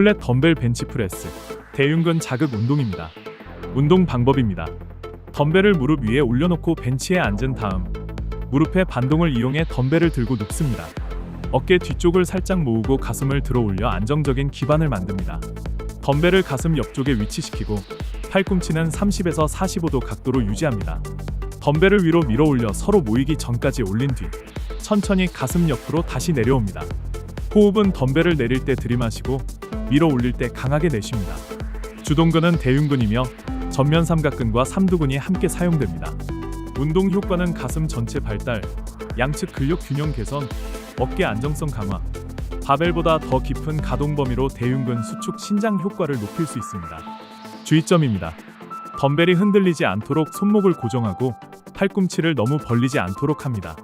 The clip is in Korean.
플랫 덤벨 벤치프레스 대흉근 자극 운동입니다. 운동 방법입니다. 덤벨을 무릎 위에 올려놓고 벤치에 앉은 다음 무릎의 반동을 이용해 덤벨을 들고 눕습니다. 어깨 뒤쪽을 살짝 모으고 가슴을 들어 올려 안정적인 기반을 만듭니다. 덤벨을 가슴 옆쪽에 위치시키고 팔꿈치는 30에서 45도 각도로 유지합니다. 덤벨을 위로 밀어 올려 서로 모이기 전까지 올린 뒤 천천히 가슴 옆으로 다시 내려옵니다. 호흡은 덤벨을 내릴 때 들이마시고 밀어 올릴 때 강하게 내쉽니다. 주동근은 대흉근이며 전면 삼각근과 삼두근이 함께 사용됩니다. 운동 효과는 가슴 전체 발달, 양측 근력 균형 개선, 어깨 안정성 강화, 바벨보다 더 깊은 가동 범위로 대흉근 수축 신장 효과를 높일 수 있습니다. 주의점입니다. 덤벨이 흔들리지 않도록 손목을 고정하고 팔꿈치를 너무 벌리지 않도록 합니다.